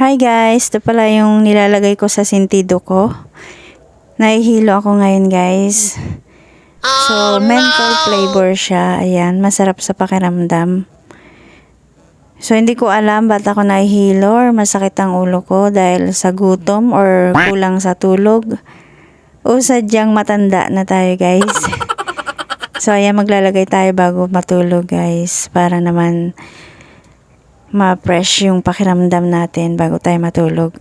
Hi guys, ito pala yung nilalagay ko sa sentido ko. Nahihilo ako ngayon guys. So, menthol flavor siya. Ayan, masarap sa pakiramdam. So, hindi ko alam ba't ako nahihilo or masakit ang ulo ko dahil sa gutom or kulang sa tulog. O sadyang matanda na tayo guys. so, ayan, maglalagay tayo bago matulog guys. Para naman ma-fresh yung pakiramdam natin bago tayo matulog.